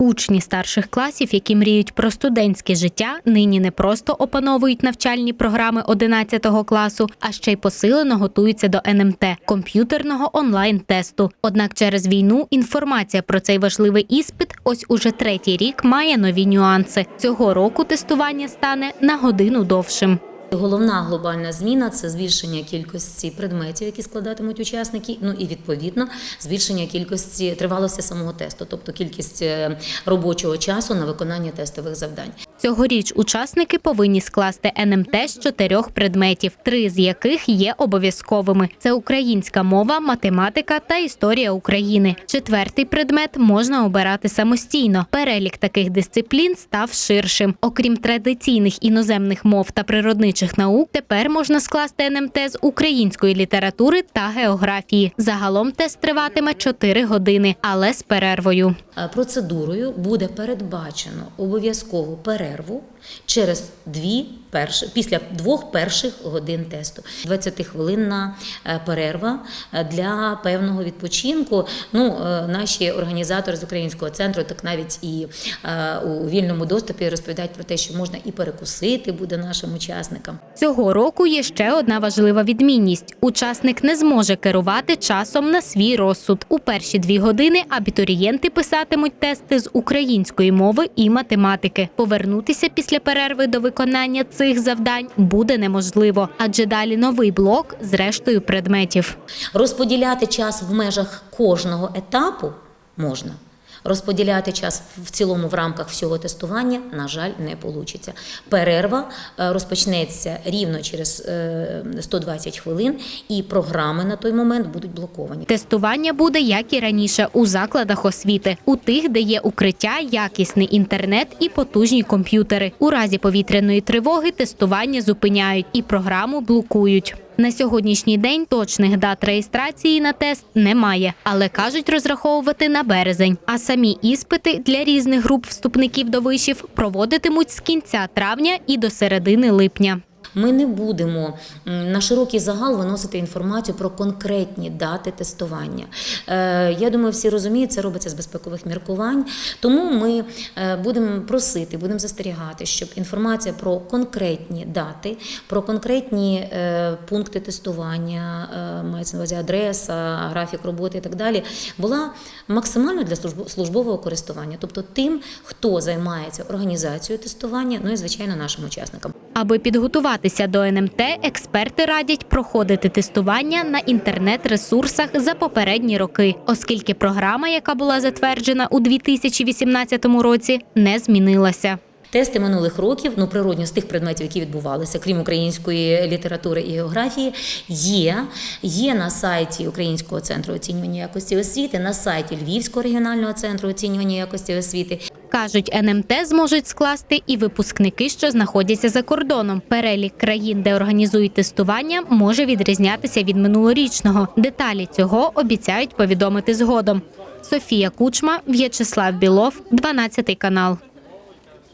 Учні старших класів, які мріють про студентське життя, нині не просто опановують навчальні програми 11 класу, а ще й посилено готуються до НМТ комп'ютерного онлайн-тесту. Однак через війну інформація про цей важливий іспит ось уже третій рік має нові нюанси. Цього року тестування стане на годину довшим. Головна глобальна зміна це збільшення кількості предметів, які складатимуть учасники. Ну і відповідно збільшення кількості тривалості самого тесту, тобто кількість е, робочого часу на виконання тестових завдань. Цьогоріч учасники повинні скласти НМТ з чотирьох предметів, три з яких є обов'язковими: це українська мова, математика та історія України. Четвертий предмет можна обирати самостійно. Перелік таких дисциплін став ширшим. Окрім традиційних іноземних мов та природничих наук, тепер можна скласти НМТ з української літератури та географії. Загалом тест триватиме 4 години, але з перервою. Е, Процедурою буде передбачено обов'язкову перерву через дві перші, після двох перших годин тесту. 20-хвилинна е, перерва е, для певного відпочинку. Ну, наші організатори з українського центру, так навіть і у вільному доступі розповідають про те, що можна і перекусити буде нашим учасникам. Цього року є ще одна важлива відмінність: учасник не зможе керувати часом на свій розсуд. У перші дві години абітурієнти писатимуть тести з української мови і математики. Повернутися після перерви до виконання цих завдань буде неможливо, адже далі новий блок з рештою предметів. Розподіляти час в межах кожного етапу можна. Розподіляти час в цілому в рамках всього тестування, на жаль, не вийде. Перерва е, розпочнеться рівно через е, 120 хвилин, і програми на той момент будуть блоковані. Тестування буде як і раніше у закладах освіти, у тих, де є укриття, якісний інтернет і потужні комп'ютери. У разі повітряної тривоги тестування зупиняють і програму блокують. На сьогоднішній день точних дат реєстрації на тест немає, але кажуть розраховувати на березень. А самі іспити для різних груп вступників до вишів проводитимуть з кінця травня і до середини липня. Ми не будемо на широкий загал виносити інформацію про конкретні дати тестування. Е, Я думаю, всі розуміють, це робиться з безпекових міркувань. Тому ми е, будемо просити, будемо застерігати, щоб інформація про конкретні дати, про конкретні е, пункти тестування, мається на увазі адреса, графік роботи і так далі, була максимально для службо- службового користування, тобто тим, хто займається організацією тестування, ну і звичайно нашим учасникам. Аби підготуватися до НМТ, експерти радять проходити тестування на інтернет-ресурсах за попередні роки, оскільки програма, яка була затверджена у 2018 році, не змінилася. Тести минулих років, ну природньо з тих предметів, які відбувалися, крім української літератури і географії, є, є на сайті Українського центру оцінювання якості освіти, на сайті Львівського регіонального центру оцінювання якості освіти. Кажуть, НМТ зможуть скласти і випускники, що знаходяться за кордоном. Перелік країн, де організують тестування, може відрізнятися від минулорічного. Деталі цього обіцяють повідомити згодом. Софія Кучма, В'ячеслав Білов, 12 канал.